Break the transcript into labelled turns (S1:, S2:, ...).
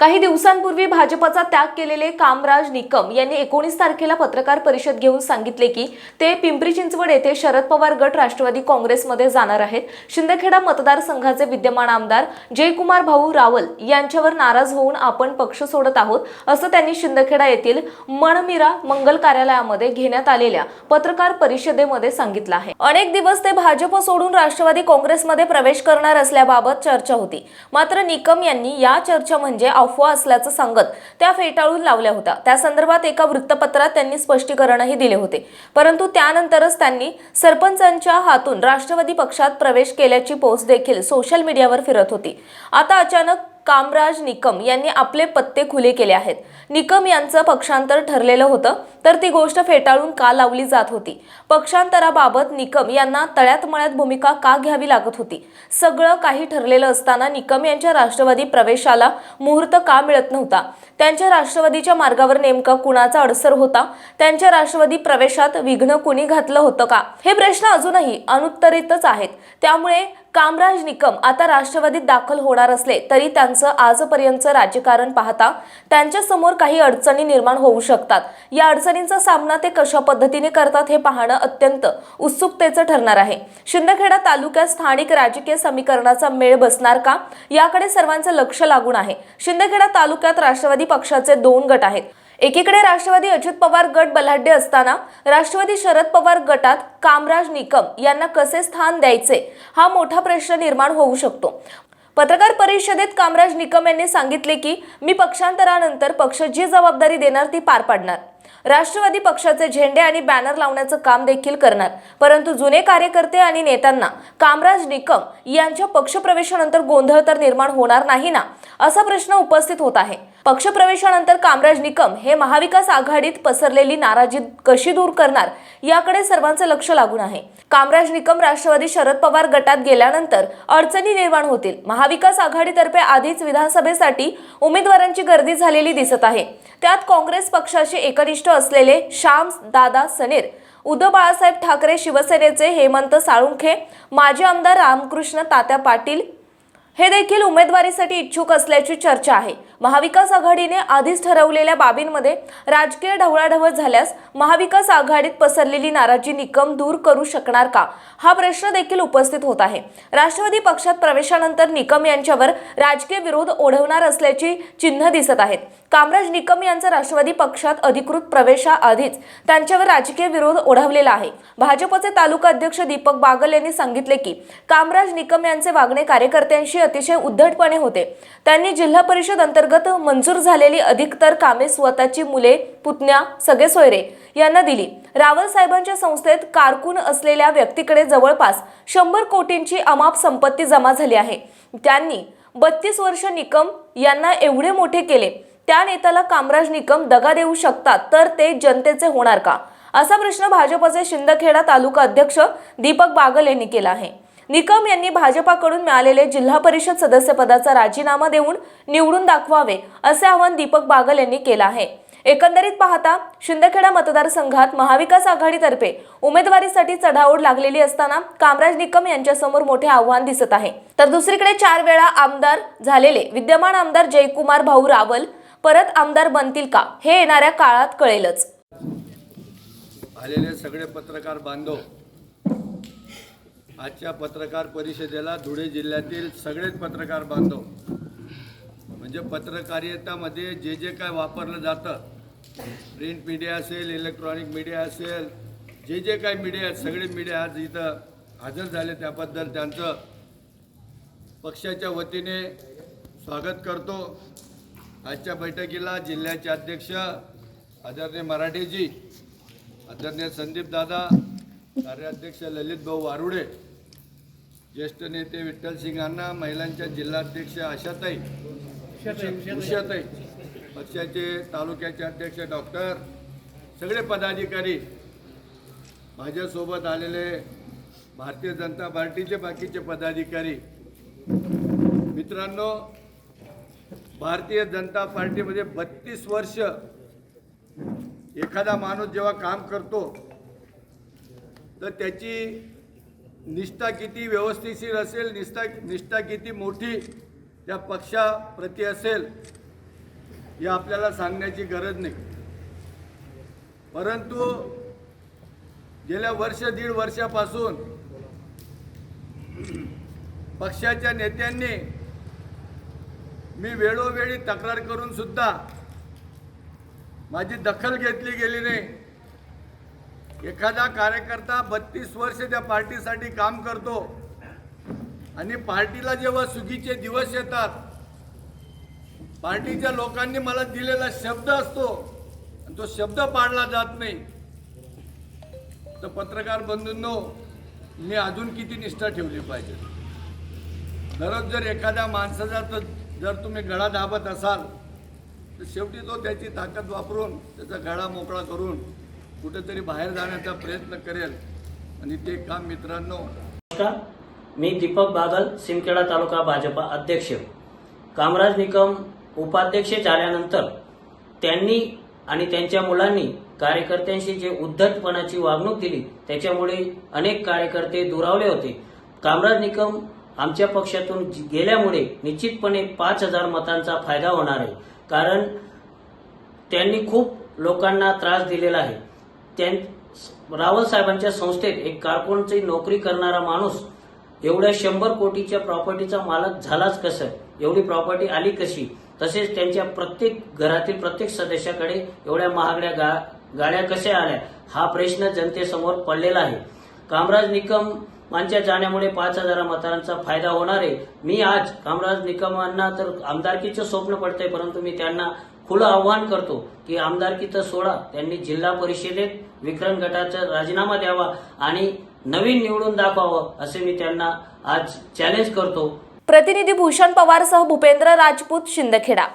S1: काही दिवसांपूर्वी भाजपचा त्याग केलेले कामराज निकम यांनी एकोणीस तारखेला पत्रकार परिषद घेऊन सांगितले की ते पिंपरी चिंचवड येथे शरद पवार गट राष्ट्रवादी काँग्रेसमध्ये जाणार आहेत. शिंदखेडा मतदारसंघाचे विद्यमान आमदार जयकुमार भाऊ रावल यांच्यावर नाराज होऊन आपण पक्ष सोडत आहोत असं त्यांनी शिंदखेडा येथील मणमिरा मंगल कार्यालयामध्ये घेण्यात आलेल्या पत्रकार परिषदेमध्ये सांगितलं आहे. अनेक दिवस ते भाजप सोडून राष्ट्रवादी काँग्रेसमध्ये प्रवेश करणार असल्याबाबत चर्चा होती. मात्र निकम यांनी या चर्चा म्हणजे अफवा असल्याचं सांगत त्या फेटाळून लावल्या होत्या. त्या संदर्भात एका वृत्तपत्रात त्यांनी स्पष्टीकरणही दिले होते. परंतु त्यानंतरच त्यांनी सरपंचांच्या हातून राष्ट्रवादी पक्षात प्रवेश केल्याची पोस्ट देखील सोशल मीडियावर फिरत होती. आता अचानक कामराज निकम यांनी आपले पत्ते खुले केले आहेत. निकम यांचं पक्षांतर ठरलेलं होतं तर ती गोष्ट फेटाळून का लावली जात होती? पक्षांतराबाबत निकम यांना तळ्यात मळ्यात भूमिका का घ्यावी लागत होती? सगळं काही ठरलेलं असताना निकम यांच्या राष्ट्रवादी प्रवेशाला मुहूर्त का मिळत नव्हता? त्यांच्या राष्ट्रवादीच्या मार्गावर नेमका कुणाचा अडसर होता? त्यांच्या राष्ट्रवादी प्रवेशात विघ्न कुणी घातलं होतं का? हे प्रश्न अजूनही अनुत्तरितच आहेत. त्यामुळे कामराज निकम आता राष्ट्रवादीत दाखल होणार असले तरी त्यांचं आजपर्यंतचं राजकारण पाहता त्यांच्यासमोर काही अडचणी निर्माण होऊ शकतात. या अडचणींचा सामना ते कशा पद्धतीने करतात हे पाहणं अत्यंत उत्सुकतेचं ठरणार आहे. शिंदखेडा तालुक्यात स्थानिक राजकीय समीकरणाचा मेळ बसणार का? याकडे सर्वांचं लक्ष लागून आहे. शिंदखेडा तालुक्यात राष्ट्रवादी पक्षाचे दोन गट आहेत. एकीकडे राष्ट्रवादी अजित पवार गट बलाढ्य असताना राष्ट्रवादी शरद पवार गटात कामराज निकम यांना कसे स्थान द्यायचे हा मोठा प्रश्न निर्माण होऊ शकतो. पत्रकार परिषदेत कामराज निकम यांनी सांगितले की मी पक्षांतरानंतर पक्ष जी जबाबदारी देणार ती पार पाडणार. राष्ट्रवादी पक्षाचे झेंडे आणि बॅनर लावण्याचं काम देखील करणार. परंतु जुने कार्यकर्ते आणि नेत्यांना कामराज निकम यांच्या पक्षप्रवेशानंतर गोंधळ तर निर्माण होणार नाही ना? असा प्रश्न उपस्थित होत आहे. पक्षप्रवेशानंतर कामराज निकम हे महाविकास आघाडीत पसरलेली नाराजी कशी दूर करणार याकडे सर्वांचं लक्ष लागून आहे. कामराज निकम राष्ट्रवादी शरद पवार गटात गेल्यानंतर अडचणी निर्माण होतील. महाविकास आघाडीतर्फे आधीच विधानसभेसाठी उमेदवारांची गर्दी झालेली दिसत आहे. त्यात काँग्रेस पक्षाचे एकनिष्ठ असलेले श्याम दादा सनेर उद्धव बाळासाहेब ठाकरे शिवसेनेचे हेमंत साळुंखे माजी आमदार रामकृष्ण तात्या पाटील हे देखील उमेदवारीसाठी इच्छुक असल्याची चर्चा आहे. महाविकास आघाडीने आधीच ठरवलेल्या बाबींमध्ये राजकीय ढवळाढवळ झाल्यास महाविकास आघाडीत पसरलेली नाराजी निकम दूर करू शकणार का? हा प्रश्न देखील उपस्थित होत आहे. राष्ट्रवादी पक्षात प्रवेशानंतर निकम यांच्यावर राजकीय विरोध ओढवणार असल्याची चिन्ह दिसत आहेत. कामराज निकम यांचा राष्ट्रवादी पक्षात अधिकृत प्रवेशाआधीच त्यांच्यावर राजकीय विरोध ओढावलेला आहे. भाजपचे तालुका अध्यक्ष दीपक बागल यांनी सांगितले की कामराज निकम यांचे वागणे कार्यकर्त्यांशी अतिशय उद्धटपणे होते. त्यांनी जिल्हा परिषद अंतर्गत मंजूर झालेली अधिकतर कामे स्वतःची मुले पुतण्या सगळे सोयरे यांना दिली. रावल साहेबांच्या संस्थेत कारकून असलेल्या व्यक्तीकडे जवळपास शंभर कोटींची अमाप संपत्ती जमा झाली आहे. त्यांनी बत्तीस वर्ष निकम यांना एवढे मोठे केले त्या नेत्याला कामराज निकम दगा देऊ शकतात तर ते जनतेचे होणार का? असा प्रश्न भाजपचे शिंदखेडा तालुका अध्यक्ष दीपक बागल यांनी केला आहे. निकम यांनी भाजपाकडून मिळालेले जिल्हा परिषद सदस्यपदाचा राजीनामा देऊन निवडून दाखवावे असे आवाहन दीपक बागल यांनी केलं आहे. एकंदरीत पाहता शिंदखेडा मतदारसंघात महाविकास आघाडीतर्फे उमेदवारीसाठी चढाओढ लागलेली असताना कामराज निकम यांच्यासमोर मोठे आव्हान दिसत आहे. तर दुसरीकडे चार वेळा आमदार झालेले विद्यमान आमदार जयकुमार भाऊ रावल परत आमदार बनतील का? हे येणाऱ्या काळात कळेलच.
S2: आलेले सगळे पत्रकार बांधव आजच्या पत्रकार परिषदेला धुळे जिल्ह्यातील सगळेच पत्रकार बांधव म्हणजे पत्रकारितामध्ये जे जे काय वापरलं जातं प्रिंट मीडिया असेल इलेक्ट्रॉनिक मीडिया असेल जे जे काय मीडिया आहेत सगळे मीडिया आज इथं हजर झाले त्याबद्दल त्यांचं पक्षाच्या वतीने स्वागत करतो. आजच्या बैठकीला जिल्ह्याचे अध्यक्ष आदरणीय मराठेजी आदरणीय संदीप दादा कार्याध्यक्ष ललित भाऊ वारुडे ज्येष्ठ नेते विठ्ठल सिंग अण्णा महिलांच्या जिल्हाध्यक्ष आशाताई उषाताई पक्षाचे तालुक्याचे अध्यक्ष डॉक्टर सगळे पदाधिकारी माझ्यासोबत आलेले भारतीय जनता पार्टीचे बाकीचे पदाधिकारी. मित्रांनो भारतीय जनता पार्टीमध्ये बत्तीस वर्ष एखादा माणूस जेव्हा काम करतो तर त्याची निष्ठा किती व्यवस्थिशीर असेल निष्ठा निष्ठा किती मोठी त्या पक्षाप्रती असेल हे आपल्याला सांगण्याची गरज नाही. परंतु गेल्या वर्ष दीड वर्षापासून पक्षाच्या नेत्यांनी मी वेळोवेळी तक्रार करून सुद्धा माझी दखल घेतली गेली नाही. एखादा कार्यकर्ता बत्तीस वर्ष त्या पार्टीसाठी काम करतो आणि पार्टीला जेव्हा सुगीचे दिवस येतात पार्टीच्या लोकांनी मला दिलेला शब्द असतो आणि तो शब्द पाळला जात नाही. तर पत्रकार बंधूंनो मी अजून किती निष्ठा ठेवली पाहिजे? दररोज जर एखाद्या माणसाचा तो जर तुम्ही गळा दाबत असाल तर शेवटी तो त्याची ताकद वापरून त्याचा गळा मोकळा करून कुठेतरी बाहेर जाण्याचा प्रयत्न करेल. आणि ते काम मित्रांनो
S3: नमस्कार. मी दीपक बागल सिंदखेडा तालुका भाजपा अध्यक्ष. कामराज निकम उपाध्यक्ष झाल्यानंतर त्यांनी आणि त्यांच्या मुलांनी कार्यकर्त्यांशी जे उद्धटपणाची वागणूक दिली त्याच्यामुळे अनेक कार्यकर्ते दुरावले होते. कामराज निकम आमच्या पक्षातून गेल्यामुळे निश्चितपणे पाच हजार मतांचा फायदा होणार आहे. कारण त्यांनी खूप लोकांना त्रास दिलेला आहे. त्यां रावल साहेबांच्या संस्थेत एक कारकुनची नोकरी करणारा माणूस एवढ्या शंभर कोटीच्या प्रॉपर्टीचा मालक झालाच कसं? एवढी प्रॉपर्टी आली कशी? तसेच त्यांच्या प्रत्येक घरातील प्रत्येक सदस्याकडे एवढ्या महागड्या गा गाड्या कशा आल्या? हा प्रश्न जनतेसमोर पडलेला आहे. कामराज निकम यांच्या जाण्यामुळे पाच हजार मतांचा फायदा होणार आहे. मी आज कामराज निकमांना तर आमदारकीचं स्वप्न पडतंय परंतु मी त्यांना खुलं आव्हान करतो की आमदारकीचं सोडा त्यांनी जिल्हा परिषदेत विक्रम गटाचा राजीनामा द्यावा आणि नवीन निवडून दाखवावं असे मी त्यांना आज चॅलेंज करतो.
S1: प्रतिनिधी भूषण पवारसह भूपेंद्र राजपूत शिंदखेडा.